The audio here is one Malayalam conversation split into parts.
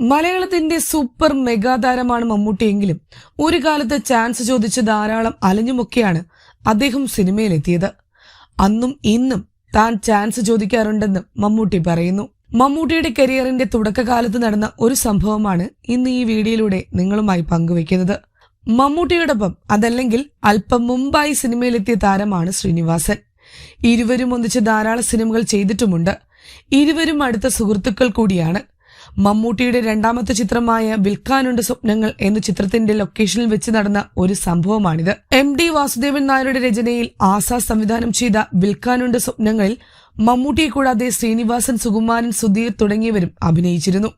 മലയാളത്തിന്റെ സൂപ്പർ മെഗാതാരമാണ് മമ്മൂട്ടിയെങ്കിലും ഒരു കാലത്ത് ചാൻസ് ചോദിച്ച് ധാരാളം അലഞ്ഞുമൊക്കെയാണ് അദ്ദേഹം സിനിമയിലെത്തിയത്. അന്നും ഇന്നും താൻ ചാൻസ് ചോദിക്കാറുണ്ടെന്ന് മമ്മൂട്ടി പറയുന്നു. മമ്മൂട്ടിയുടെ കരിയറിന്റെ തുടക്കകാലത്ത് നടന്ന ഒരു സംഭവമാണ് ഇന്ന് ഈ വീഡിയോയിലൂടെ നിങ്ങളുമായി പങ്കുവെക്കുന്നത് മമ്മൂട്ടിയോടൊപ്പം അതല്ലെങ്കിൽ അല്പം മുമ്പായി സിനിമയിലെത്തിയ താരമാണ് ശ്രീനിവാസൻ. ഇരുവരും ഒന്നിച്ച് ധാരാളം സിനിമകൾ ചെയ്തിട്ടുമുണ്ട്. ഇരുവരും അടുത്ത സുഹൃത്തുക്കൾ കൂടിയാണ്. മമ്മൂട്ടിയുടെ രണ്ടാമത്തെ ചിത്രമായ വിൽക്കാനുണ്ട് സ്വപ്നങ്ങൾ എന്ന ചിത്രത്തിന്റെ ലൊക്കേഷനിൽ വെച്ച് നടന്ന ഒരു സംഭവമാണിത്. എം ഡി വാസുദേവൻ നായരുടെ രചനയിൽ ആസാ സംവിധാനം ചെയ്ത വിൽക്കാനുണ്ട് സ്വപ്നങ്ങളിൽ മമ്മൂട്ടിയെ കൂടാതെ ശ്രീനിവാസൻ സുകുമാരൻ സുധീർ തുടങ്ങിയവരും അഭിനയിച്ചിരുന്നു.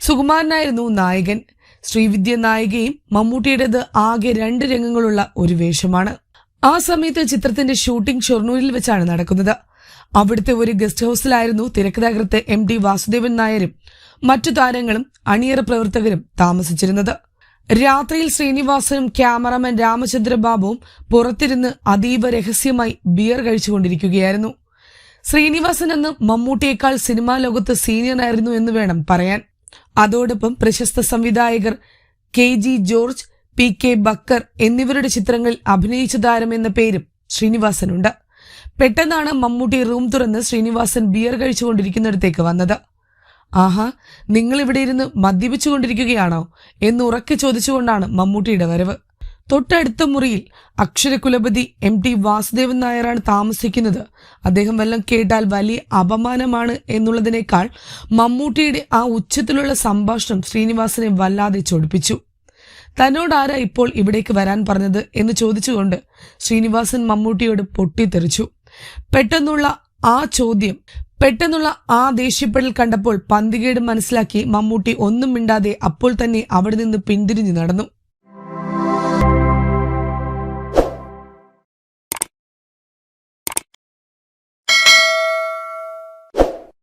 സുകുമാരനായിരുന്നു നായകൻ. ശ്രീവിദ്യ നായികയും മമ്മൂട്ടിയുടേത് ആകെ രണ്ട് രംഗങ്ങളുള്ള ഒരു വേഷമാണ്. ആ സമയത്ത് ചിത്രത്തിന്റെ ഷൂട്ടിംഗ് ഷൊർണൂരിൽ വെച്ചാണ് നടക്കുന്നത്. അവിടുത്തെ ഒരു ഗസ്റ്റ് ഹൌസിലായിരുന്നു തിരക്കഥാകൃത്ത് എം ഡി വാസുദേവൻ നായരും മറ്റു താരങ്ങളും അണിയറ പ്രവർത്തകരും താമസിച്ചിരുന്നത്. രാത്രിയിൽ ശ്രീനിവാസനും ക്യാമറമാൻ രാമചന്ദ്ര ബാബുവും പുറത്തിരുന്ന് അതീവ രഹസ്യമായി ബിയർ കഴിച്ചുകൊണ്ടിരിക്കുകയായിരുന്നു. ശ്രീനിവാസൻ എന്ന് മമ്മൂട്ടിയേക്കാൾ സിനിമാ ലോകത്ത് സീനിയർ ആയിരുന്നു എന്ന് വേണം പറയാൻ. അതോടൊപ്പം പ്രശസ്ത സംവിധായകർ K G George P K Backer എന്നിവരുടെ ചിത്രങ്ങളിൽ അഭിനയിച്ച താരം എന്ന പേരും ശ്രീനിവാസനുണ്ട്. പെട്ടെന്നാണ് മമ്മൂട്ടി റൂം തുറന്ന് ശ്രീനിവാസൻ ബിയർ കഴിച്ചുകൊണ്ടിരിക്കുന്നിടത്തേക്ക് വന്നത്. ആഹാ നിങ്ങൾ ഇവിടെ ഇരുന്ന് മദ്യപിച്ചുകൊണ്ടിരിക്കുകയാണോ എന്ന് ഉറക്കെ ചോദിച്ചുകൊണ്ടാണ് മമ്മൂട്ടിയുടെ വരവ്. തൊട്ടടുത്ത മുറിയിൽ അക്ഷരകുലപതി എം ടി വാസുദേവൻ നായരാണ് താമസിക്കുന്നത്. അദ്ദേഹം വല്ലതും കേട്ടാൽ വലിയ അപമാനമാണ് എന്നുള്ളതിനേക്കാൾ മമ്മൂട്ടിയുടെ ആ ഉച്ചത്തിലുള്ള സംഭാഷണം ശ്രീനിവാസനെ വല്ലാതെ ചൊടിപ്പിച്ചു. തന്നോട് ആരാ ഇപ്പോൾ ഇവിടേക്ക് വരാൻ പറഞ്ഞത് എന്ന് ചോദിച്ചുകൊണ്ട് ശ്രീനിവാസൻ മമ്മൂട്ടിയോട് പൊട്ടിത്തെറിച്ചു. പെട്ടെന്നുള്ള ആ ചോദ്യം പെട്ടെന്നുള്ള ആ ദേഷ്യപ്പെടൽ കണ്ടപ്പോൾ പന്തികേട് മനസ്സിലാക്കി മമ്മൂട്ടി ഒന്നും മിണ്ടാതെ അപ്പോൾ തന്നെ അവിടെ നിന്ന് പിന്തിരിഞ്ഞു നടന്നു.